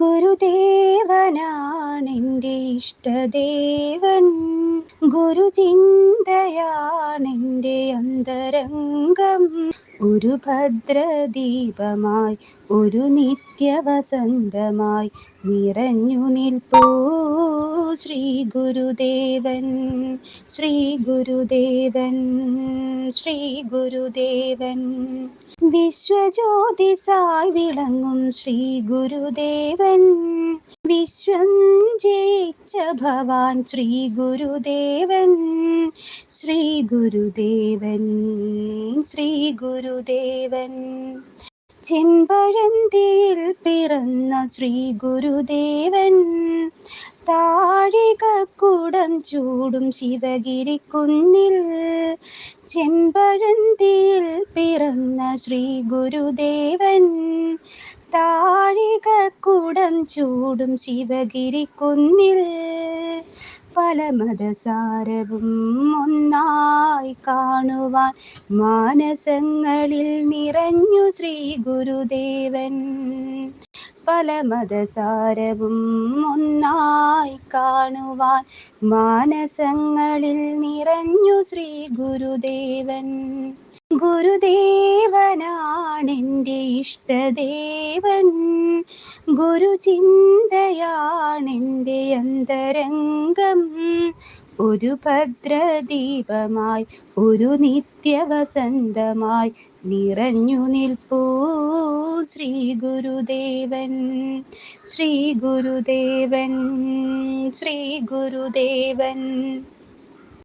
ഗുരുദേവനാണെന്റെ ഇഷ്ടദേവൻ. ഗുരുചിന്തയാണെന്റെ അന്തരംഗം. ഒരു ഭദ്രദീപമായി ഒരു നിത്യവസന്തമായി നിറഞ്ഞു നിൽപ്പൂ. ശ്രീ ഗുരുദേവൻ ശ്രീ ഗുരുദേവൻ ശ്രീ ഗുരുദേവൻ വിശ്വജ്യോതിസായി വിളങ്ങും ശ്രീ ഗുരുദേവൻ വിശ്വം ജയിച്ച ഭവാൻ ശ്രീ ഗുരുദേവൻ ശ്രീ ഗുരുദേവൻ ശ്രീ ഗുരുദേവൻ ചെമ്പഴന്തിയിൽ പിറന്ന ശ്രീ ഗുരുദേവൻ താഴികക്കുടം ചൂടും ശിവഗിരി കുന്നിൽ ചെമ്പഴന്തിയിൽ പിറന്ന ശ്രീ ഗുരുദേവൻ. താഴികക്കുടം ചൂടും ശിവഗിരി കുന്നിൽ പല മതസാരവും ഒന്നായി കാണുവാൻ മാനസങ്ങളിൽ നിറഞ്ഞു ശ്രീ ഗുരുദേവൻ. പല മതസാരവും ഒന്നായി കാണുവാൻ മാനസങ്ങളിൽ നിറഞ്ഞു ശ്രീ ഗുരുദേവൻ. ഗുരുദേവനാണെന്റെ ഇഷ്ടദേവൻ. ഗുരുചിന്തയാണെന്റെ അന്തരംഗം. ഒരു ഭദ്രദീപമായി ഒരു നിത്യവസന്തമായി നിറഞ്ഞു നിൽപ്പൂ ശ്രീ ഗുരുദേവൻ. ശ്രീ ഗുരുദേവൻ ശ്രീ ഗുരുദേവൻ.